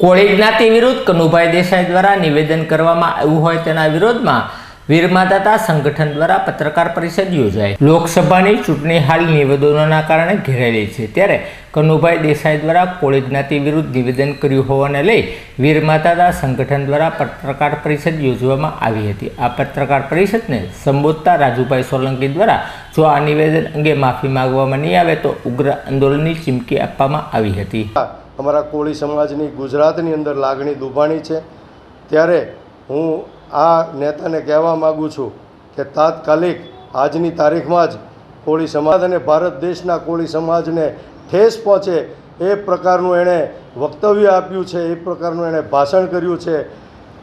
કોળી જ્ઞાતિ વિરુદ્ધ કનુભાઈ દેસાઈ દ્વારા નિવેદન કરવામાં આવ્યું હોય તેના વિરોધમાં વીરમાદાતા સંગઠન દ્વારા પત્રકાર પરિષદ યોજાઈ. લોકસભાની ચૂંટણી હાલ નિવેદનોના કારણે ઘેરાયેલી છે. ત્યારે કનુભાઈ દેસાઈ દ્વારા કોળી જ્ઞાતિ વિરુદ્ધ નિવેદન કર્યું હોવાને લઈ વીરમાતાતા સંગઠન દ્વારા પત્રકાર પરિષદ યોજવામાં આવી હતી. આ પત્રકાર પરિષદને સંબોધતા રાજુભાઈ સોલંકી દ્વારા જો આ નિવેદન અંગે માફી માંગવામાં નહીં આવે તો ઉગ્ર આંદોલનની ચીમકી આપવામાં આવી હતી. અમારા કોળી સમાજની ગુજરાતની અંદર લાગણી દુભાણી છે. ત્યારે હું આ નેતાને કહેવા માગું છું કે તાત્કાલિક આજની તારીખમાં જ કોળી સમાજ અને ભારત દેશના કોળી સમાજને ઠેસ પહોંચે એ પ્રકારનું એણે વક્તવ્ય આપ્યું છે, એ પ્રકારનું એણે ભાષણ કર્યું છે.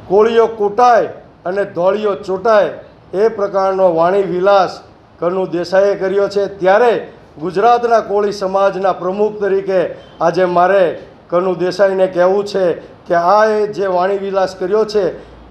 કોળીઓ કૂટાય અને ધોળીઓ ચૂંટાય એ પ્રકારનો વાણી વિલાસ કનુ દેસાઈએ કર્યો છે. ત્યારે ગુજરાતના કોળી સમાજના પ્રમુખ તરીકે આજે મારે કનુ દેસાઈને કહેવું છે કે આ જે વાણી વિલાસ કર્યો છે,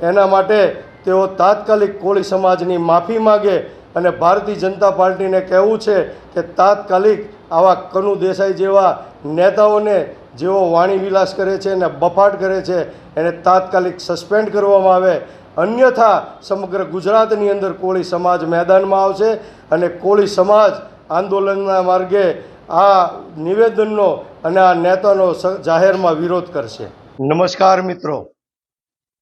એના માટે તેઓ તાત્કાલિક કોળી સમાજની માફી માગે અને ભારતીય જનતા પાર્ટીને કહેવું છે કે તાત્કાલિક આવા કનુ દેસાઈ જેવા નેતાઓને જેઓ વાણી વિલાસ કરે છે અને બફાટ કરે છે, એને તાત્કાલિક સસ્પેન્ડ કરવામાં આવે. અન્યથા સમગ્ર ગુજરાતની અંદર કોળી સમાજ મેદાનમાં આવશે અને કોળી સમાજ આંદોલનના માર્ગે આ નિવેદનનો અને આ નેતાનો જાહેરમાં વિરોધ કરશે. નમસ્કાર મિત્રો.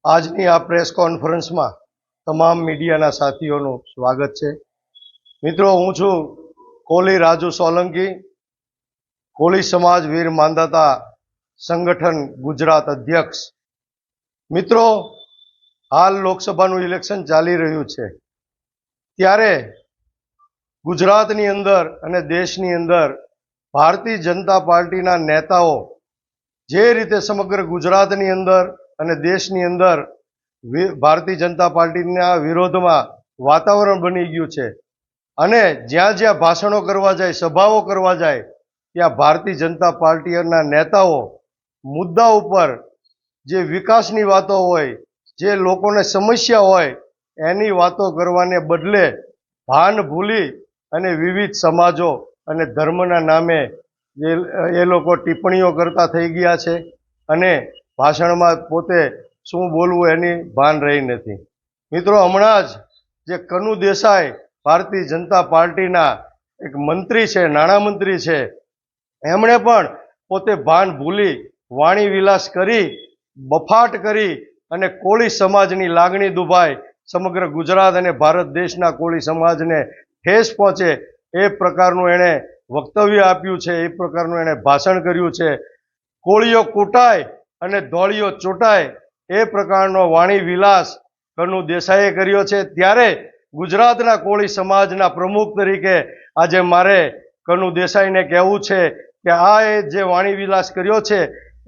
આજની આ પ્રેસ કોન્ફરન્સમાં તમામ મીડિયાના સાથીઓનું સ્વાગત છે. મિત્રો, હું છું કોલી રાજુ સોલંકી. કોલી સમાજ વીર માંદાતા સંગઠન ગુજરાત અધ્યક્ષ. મિત્રો, હાલ લોકસભાનું ઇલેક્શન ચાલી રહ્યું છે. ત્યારે ગુજરાતની અંદર અને દેશની અંદર ભારતીય જનતા પાર્ટીના નેતાઓ જે રીતે સમગ્ર ગુજરાતની અંદર અને દેશની અંદર ભારતીય જનતા પાર્ટીના વિરોધમાં વાતાવરણ બની ગયું છે. અને જ્યાં જ્યાં ભાષણો કરવા જાય, સભાઓ કરવા જાય, ત્યાં ભારતીય જનતા પાર્ટીના નેતાઓ મુદ્દા ઉપર જે વિકાસની વાતો હોય, જે લોકોને સમસ્યા હોય, એની વાતો કરવાને બદલે ભાન ભૂલી અને વિવિધ સમાજો અને ધર્મના નામે એ લોકો ટિપ્પણીઓ કરતા થઈ ગયા છે અને ભાષણમાં પોતે શું બોલવું એની ભાન રહી નથી. મિત્રો, હમણાં જ જે કનુ દેસાઈ ભારતીય જનતા પાર્ટીના એક મંત્રી છે નાણામંત્રી છે, એમણે પણ પોતે ભાન ભૂલી, વાણી વિલાસ કરી, બફાટ કરી અને કોળી સમાજની લાગણી દુભાઈ સમગ્ર ગુજરાત અને ભારત દેશના કોળી સમાજને ઠેસ પહોંચે એ પ્રકારનું એણે વક્તવ્ય આપ્યું છે, એ પ્રકારનું એણે ભાષણ કર્યું છે. કોળીઓ કૂટાય અને ધોળીઓ ચૂંટાય એ પ્રકારનો વાણી વિલાસ કનુ દેસાઈએ કર્યો છે. ત્યારે ગુજરાતના કોળી સમાજના પ્રમુખ તરીકે આજે મારે કનુ દેસાઈને કહેવું છે કે આ એ જે વાણી વિલાસ કર્યો છે,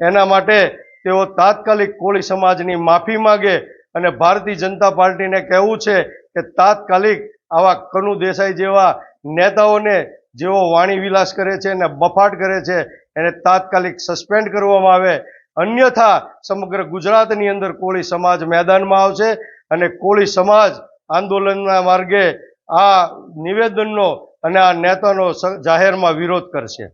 એના માટે તેઓ તાત્કાલિક કોળી સમાજની માફી માગે અને ભારતીય જનતા પાર્ટીને કહેવું છે કે તાત્કાલિક આવા કનુ દેસાઈ જેવા નેતાઓને જેઓ વાણી વિલાસ કરે છે અને બફાટ કરે છે, એને તાત્કાલિક સસ્પેન્ડ કરવામાં આવે. અન્યથા સમગ્ર ગુજરાતની અંદર કોળી સમાજ મેદાનમાં આવશે અને કોળી સમાજ આંદોલનના માર્ગે આ નિવેદનનો અને આ નેતાનો જાહેરમાં વિરોધ કરશે.